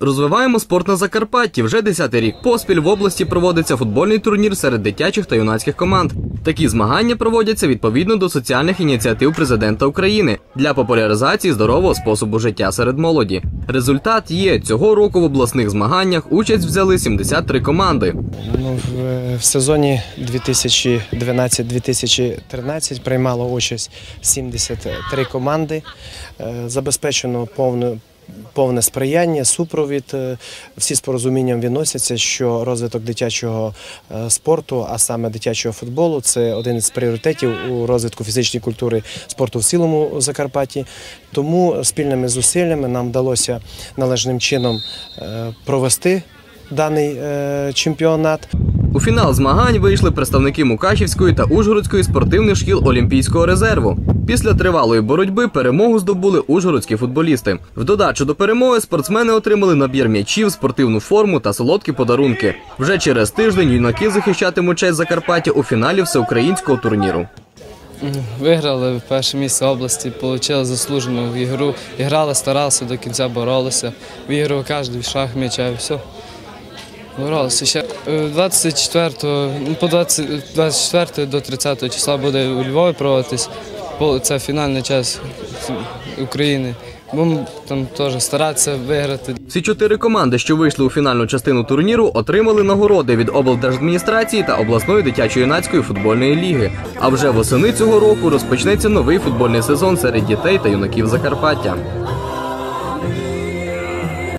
Розвиваємо спорт на Закарпатті. Вже 10-й рік поспіль в області проводиться футбольний турнір серед дитячих та юнацьких команд. Такі змагання проводяться відповідно до соціальних ініціатив президента України для популяризації здорового способу життя серед молоді. Результат є цього року в обласних змаганнях участь взяли 73 команди. Ну, в, в сезоні 2012-2013 приймало участь 73 команди. Е, Забезпечено повне, повне сприяння, супровід. Е, Всі з порозумінням відносяться, що розвиток дитячого е, спорту, а саме дитячого футболу, це один із пріоритетів у розвитку фізичної культури спорту в цілому Закарпатті. Тому спільними зусиллями нам вдалося належним чином е, провести даний чемпіонат. У фінал змагань вийшли представники Мукачівської та Ужгородської спортивних шкіл Олімпійського резерву. Після тривалої боротьби перемогу здобули ужгородські футболісти. В додачу до перемоги спортсмени отримали набір м'ячів, спортивну форму та солодкі подарунки. Вже через тиждень юнаки захищатимуть честь Закарпаття у фіналі всеукраїнського турніру. Виграли перше місце області, отримали заслужену ігру. Іграли, старалися до кінця боролися. Виграв кожен шах м'яча і все. Боролися ще. Е, 24, ну, по 20, 24 до 30 числа буде у Львові проводитись. Це фінальний час України. Будемо там теж старатися виграти. Всі чотири команди, що вийшли у фінальну частину турніру, отримали нагороди від облдержадміністрації та обласної дитячо-юнацької футбольної ліги. А вже восени цього року розпочнеться новий футбольний сезон серед дітей та юнаків Закарпаття.